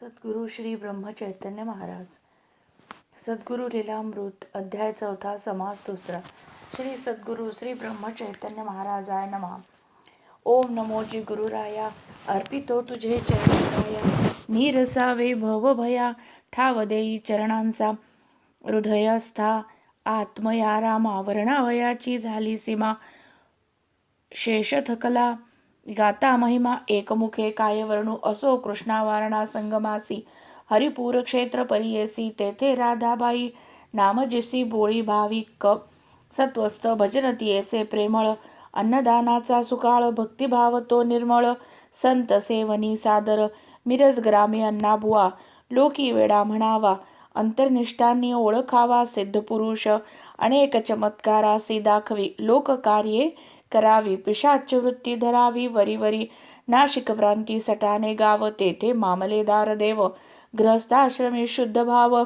सद्गुरू श्री ब्रह्मचैतन्य महाराज. सद्गुरू लीलामृत अध्याय चौथा समास दुसरा. श्री सद्गुरू श्री ब्रह्मचैतन्य महाराजाय नमा. ओम नमो जी गुरुराया अर्पितो तुझे चरणाया नीरसावे भवभया ठाव देई चरणांचा हृदयस्था आत्मया रामा वर्णावयाची झाली सीमा शेष थकला गाता महिमा एकमुखे काय वर्णू असो कृष्णावारणा संगमासी. हरिपूर क्षेत्र परियेसी तेथे राधाबाई नामजिसी बोळी भाविक सत्वस्त भजनतीयेचे प्रेमळ अन्नदानाचा सुकाळ भक्तिभाव तो निर्मळ. संत सेवनी सादर मिरज ग्रामी अन्नाबुवा लोकी वेडा म्हणावा अंतर्निष्ठांनी ओळखावा सिद्धपुरुष अनेक चमत्कारासी दाखवी लोककार्ये करावी पिशाच वृत्ती धरावी वरी वरी नाशिक प्रांती सटाने गाव तेथे मामलेदार देव ग्रहस्थाश्रमी शुद्ध भाव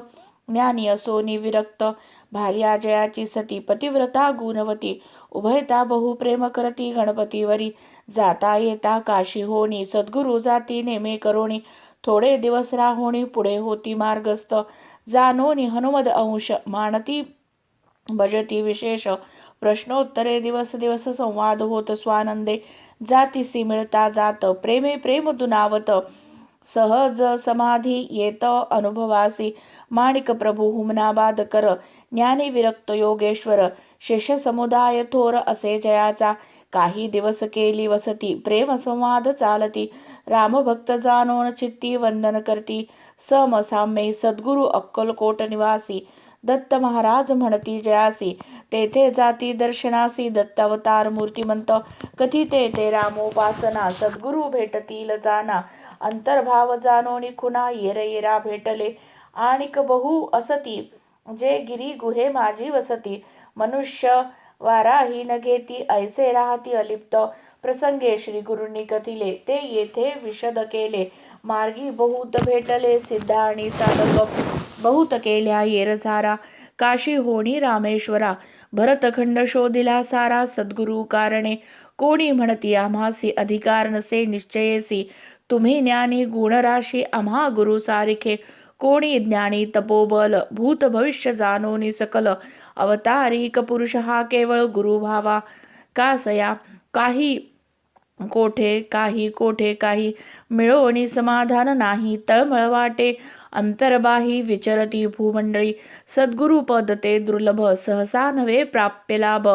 ज्ञानी असोनी विरक्त भार्या जयाची सती पतिव्रता गुणवती उभयता बहु प्रेम करती गणपतीवरी जाता येता काशी होणी सद्गुरु जाती नेमे करोणी थोडे दिवस राहोणी पुढे होती मार्गस्थ जानोनी हनुमद अंश मानती भजती विशेष प्रश्नोत्तरे दिवस दिवस संवाद होत स्वानंदे. जातीसी मिळता जात प्रेमे प्रेम दुनावत सहज समाधी येत अनुभवासी. माणिक प्रभू हुमनाबाद कर ज्ञानी विरक्त योगेश्वर. शिष्य समुदाय थोर असे जयाचा. काही दिवस केली वसती प्रेम संवाद चालती. रामभक्त जानोन चित्ती वंदन करती. समसाम्ये सद्गुरु अक्कलकोट निवासी. दत्त महाराज म्हणती जयासी. तेथे जाती दर्शनासी दत्तावतार मूर्तिमंत. कथिते ते रामोपासना सद्गुरु भेटतील जाना. अंतर्भाव जाणोनी खुना येर येरा भेटले. आणिक बहु असती जे गिरी गुहे माझी वसती. मनुष्य वाराही न घेती ऐसे राहती अलिप्त. प्रसंगे श्री गुरुंनी कथिले ते येथे विशद केले. मार्गी बहुत भेटले सिद्ध आणि साधक. बहुत केल्या येरझारा. काशी होणी रामेश्वरा. भरतखंड शोधिला सारा. सद्गुरु कारणे. कोणी म्हणती आम्हासी? अधिकार नसे निश्चयेसी. तुम्ही ज्ञानी गुणराशी आम्हा गुरु सारिखे. कोणी ज्ञानी तपोबल? भूत भविष्य जानोनी सकल. अवतारिक पुरुष हा केवळ गुरु भावा कासया काही कोठे काही कोठे काही मिळवणी समाधान नाही. तळमळ वाटे. अंतर्बाही विचरती भूमंडळी. सद्गुरुपद ते दुर्लभ सहसा नव्हे प्राप्य लाभ.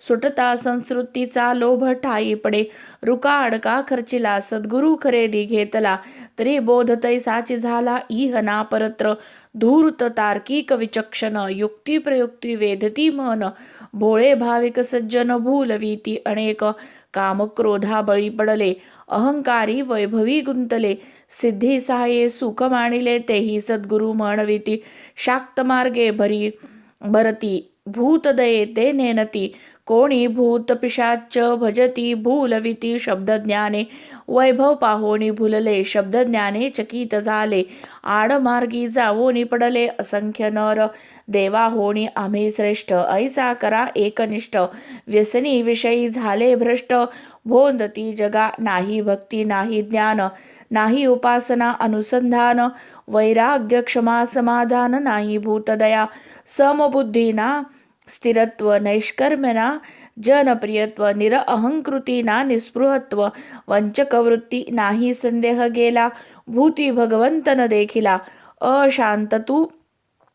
सुटता संस्कृतीचा लोभ ठाई पडे. रुका अडका खर्चिला सद्गुरु खरेदी घेतला. तरी बोध साच झाला इह ना परत्र. धूर्त तार्किक विचक्षण युक्ती प्रयुक्ती वेधती मन. भोळे भाविक सज्जन भूलवीती अनेक. कामक्रोधा बळी पडले. अहंकारी वैभवी गुंतले. सिद्धी सहाय्ये सुख मानिले. तेही सद्गुरु म्हणविती. शाक्त मार्गे भरी भरती. भूतदये ते नेनती. कोणी भूत पिशाच भजती भूलविती शब्दज्ञाने वैभव पाहोणी भुलले शब्दज्ञाने चकित झाले आडमार्गी जावोनी पडले असंख्य नर देवा होणी आम्ही श्रेष्ठ ऐसा करा एकनिष्ठ व्यसनी विषयी झाले भ्रष्ट भोंदती जगा नाही भक्ती नाही ज्ञान नाही उपासना अनुसंधान वैराग्य क्षमा समाधान नाही भूतदया समबुद्धीना स्थिरत्व नैष्कर्म्यना जनप्रियत्व निर अहंकृती ना निस्पृहत्व वंचकवृत्ती नाही संदेह गेला भूती न देखिला अशांत तू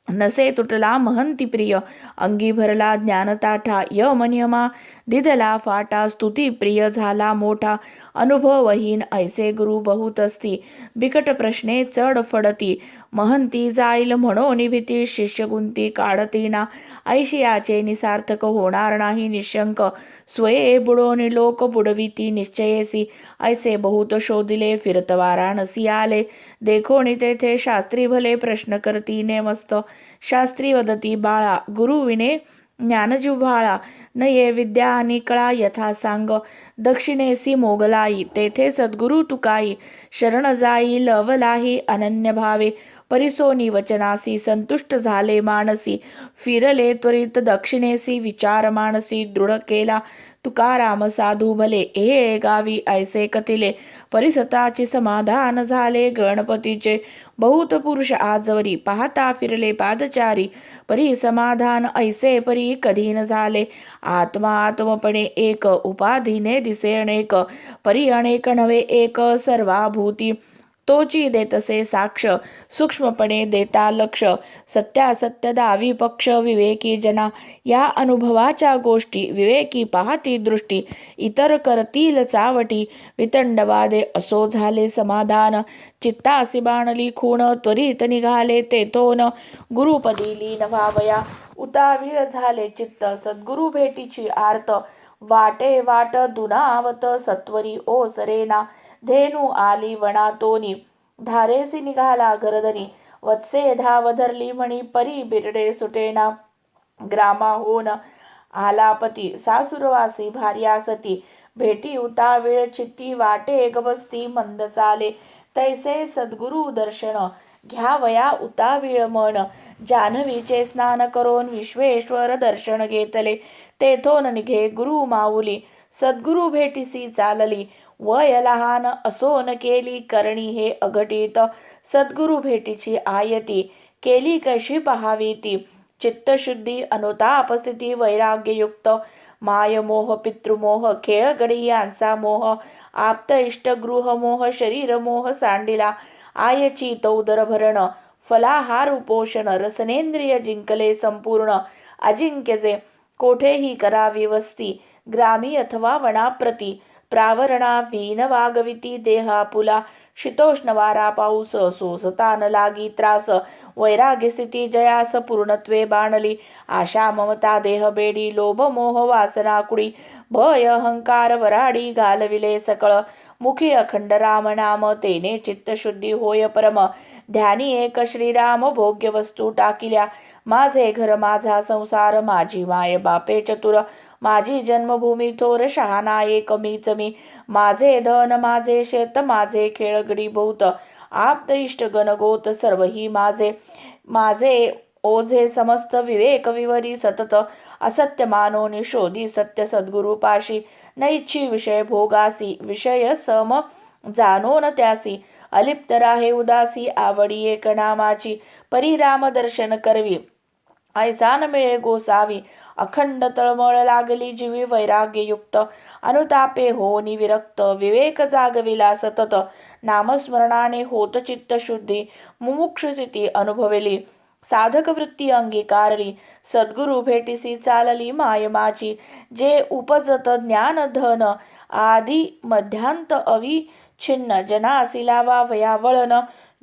नसे तुटला महंती प्रिय अंगी भरला ज्ञानताठा यमनियमा दिदला फाटा स्तुती प्रिय झाला मोठा अनुभवहीन ऐसे गुरु बहुत असती बिकट प्रश्ने चढ फडती महंती जाईल म्हणून भीती शिष्य गुंती काढती ना ऐशियाचे निसार्थक होणार नाही निशंक. स्वये बुडोन लोक बुडविती निश्चयेसी. ऐसे बहुत शोधिले फिरत वाराणसी आले. देखोणी तेथे शास्त्री भले प्रश्न करती नेमस्त शास्त्री वदती बाळा गुरुविने ज्ञानजिव्हाळा नये विद्या आणि कळा यथा सांग. दक्षिणेसी मोगलाई. तेथे सद्गुरु तुकाई. शरण जाई लवलाही अनन्य भावे. परिसोनी वचनासी संतुष्ट झाले मानसी। फिरले त्वरित दक्षिणेसी विचार मानसी दृढ केला। तुकाराम साधू भले हे गावी ऐसे कथिले। परिसताचे समाधान झाले गणपतीचे। बहुत पुरुष आजवरी पाहता फिरले पादचारी। परी समाधान ऐसे परी कधी न झाले। आत्मा आत्मपणे एक उपाधीने दिसे अनेक। परी अनेक नवे एक सर्वाभूती। तोची देतसे साक्ष सूक्ष्मपणे देता लक्ष. सत्यासत्य दावी पक्ष विवेकी जना या अनुभवाच्या गोष्टी विवेकी पाहती दृष्टी. इतर करतील चावटी वितंडवादे असो झाले समाधान. चित्तासी बाणली खूण त्वरित निघाले तेथोन गुरुपदी लीन व्हावया उतावीळ झाले चित्त. सद्गुरु भेटीची आर्त. वाटे वाट दुनावत सत्वरी ओ सरेना धेनू आली वनातोनी धारेसी निघाला गरदनी. वत्से धाव धरली म्हणी परी बिरडे सुटेना. ग्रामा होन आलापती सासुरवासी भार्यासती भेटी उता वेळ चित्ती वाटे गवस्ती मंद चाले. तैसे सद्गुरु दर्शन घ्यावया उतावीळ मन. जान्हवीचे स्नान करून विश्वेश्वर दर्शन घेतले. तेथोन निघे गुरु माऊली. सद्गुरु भेटीसी चालली. वय लहान असोन केली करणी हे अघटित. सद्गुरु भेटीची आयती केली कशी पहावी ती? चित्तशुद्धी अनुतापस्थिती वैराग्ययुक्त. मायमोह पितृमोह खेळगडी यांचा मोह. आप्त इष्ट शरीर मोह सांडिला. आयची तौदर भरण फलाहार उपोषण रसनेंद्रिय जिंकले संपूर्ण. अजिंक्यजे कोठेही करावी वस्ती ग्रामी अथवा वनाप्रती. प्रावरणा वीन वागविती देहापुला शीतोष्ण वारा पाऊस सोसतान लागी त्रास वैराग्य स्थिती जयास पूर्णत्वे बाणली आशा ममता देह बेडी लोभ मोह वासना कुडी भय अहंकार वराडी घालविले सकळ मुखी अखंड राम नाम तेने चित्तशुद्धी होय परम ध्यानी एक श्रीराम भोग्य वस्तू टाकिल्या माझे घर माझा संसार माझी माय बापे चतुर माझी जन्मभूमी थोर शहाणा एक मीच मी. माझे धन माझे शेत माझे खेळगडी बहुत आप्त इष्ट गणगोत सर्व ही माझे. माझे ओझे समस्त विवेक विवरी सतत. असत्य मानो निशोधी सत्य सद्गुरु पाशी. नैच्छी विषय भोगासी विषय सम जाणो न त्यासी. अलिप्त राहे उदासी आवडी एक नामाची. परिराम दर्शन करवी. ऐसान मिळे गोसावी. अखंड तळमळ लागली जीवी वैराग्ययुक्त. अनुतापे हो विरक्त. विवेक जागविला सतत. नामस्मरणाने होत चित्त शुद्धी. मुमुक्ष स्थिती अनुभवली. साधक वृत्ती अंगीकारली. सद्गुरु भेटीसी चालली मायमाची. जे उपजत ज्ञान धन आदी मध्यांत अविच्छिन्न जनासी लावा वयावळन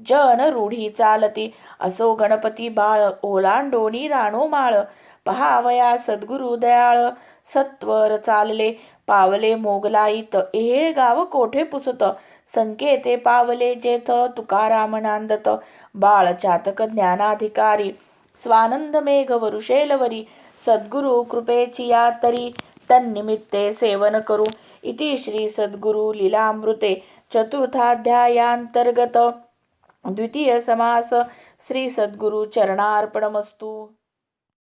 जन रूढी चालती. असो गणपती बाळ. ओलांडोनी राणो माळ पहावया सद्गुरु दयाळ. सत्वर चालले पावले मोगलाईत. एळ गाव कोठे पुसत? संकेते पावले जेथ तुकाराम नांदत बाळ चातक ज्ञानाधिकारी. स्वानंद मेघ वरुषेलवरी सद्गुरु कृपेची या तरी तन्निमित्ते सेवन करू. इति श्री सद्गुरु लीलामृते. चतुर्थाध्यायांतर्गत द्वितीय समास. श्री सद्गुरु चरणार्पणमस्तू.